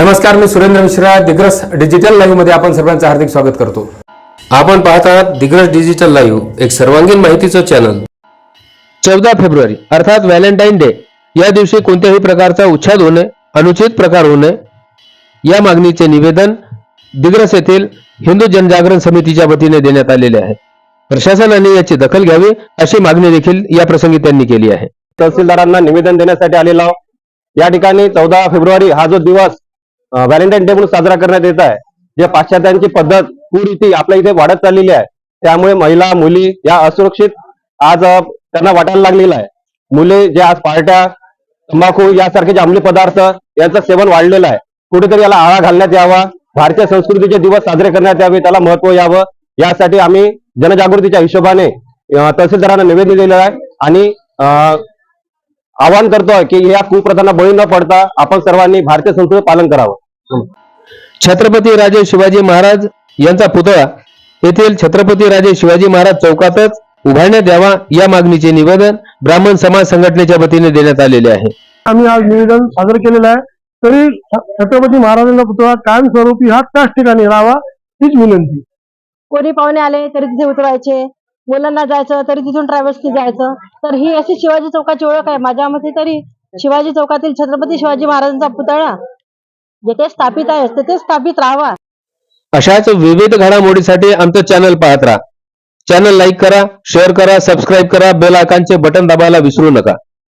नमस्कार मी सुरेंद्र मिश्रा दिग्रस डिजिटल लाईव्हमध्ये आपण सर्वांचं हार्दिक स्वागत करतो. आपण पाहत आहात दिग्रस डिजिटल लाईव्ह एक सर्वांगीण माहितीचं चॅनल चौदा फेब्रुवारी अर्थात व्हॅलेंटाईन डे. या दिवशी कोणत्याही प्रकारचा उच्छाद होणे अनुचित प्रकार होणे या मागणीचे निवेदन दिग्रस येथील हिंदू जनजागरण समितीच्या वतीने देण्यात आलेले आहे. प्रशासनाने याची दखल घ्यावी अशी मागणी देखील या प्रसंगी त्यांनी केली आहे. तहसीलदारांना निवेदन देण्यासाठी आलेलो. या ठिकाणी चौदा फेब्रुवारी हा जो दिवस व्हॅलेंटाईन डे म्हणून साजरा करण्यात येत आहे. जे पाश्चात्यांची पद्धत कुरीती आपल्या इथे वाढत चाललेली आहे. त्यामुळे महिला मुली या असुरक्षित आज त्यांना वाटायला लागलेलं आहे. मुले जे आज पार्ट्या तंबाखू यासारखे जे अंमली पदार्थ यांचं सेवन वाढलेलं आहे. कुठेतरी याला आळा घालण्यात यावा. भारतीय संस्कृतीचे दिवस साजरे करण्यात यावे त्याला महत्त्व यावं. यासाठी आम्ही जनजागृतीच्या हिशोबाने तहसीलदारांना निवेदन दिलेलं आहे. आणि अ, आवाहन करतोय की या कुप्रथांना बळी न पडता आपण सर्वांनी भारतीय संस्कृती पालन करावं. छत्रपती राजे शिवाजी महाराज यांचा पुतळा येथील छत्रपती राजे शिवाजी महाराज चौकातच उभारण्यात यावा या मागणीचे निवेदन ब्राह्मण समाज संघटनेच्या वतीने देण्यात आलेले आहे. आम्ही आज निवेदन सादर केलेलं आहे. तरी छत्रपती महाराजांचा पुतळा कायमस्वरूपी हा त्याच ठिकाणी राहावा हीच विनंती. कोणी पाहुणे आले तरी तिथे उतरायचे मुलांना जायचं तरी तिथून ट्रॅव्हल्सनी जायचं. तर ही अशी शिवाजी चौकाची ओळख आहे. माझ्या मते तरी शिवाजी चौकातील छत्रपती शिवाजी महाराजांचा पुतळा जेथे स्थापित आहे तेथे स्थापित राहावा. अशाच विविध घडामोडीसाठी आमचं चॅनल पाहत राहा. चॅनल लाईक करा शेअर करा सबस्क्राईब करा बेल आयकॉनचे बटन दाबायला विसरू नका.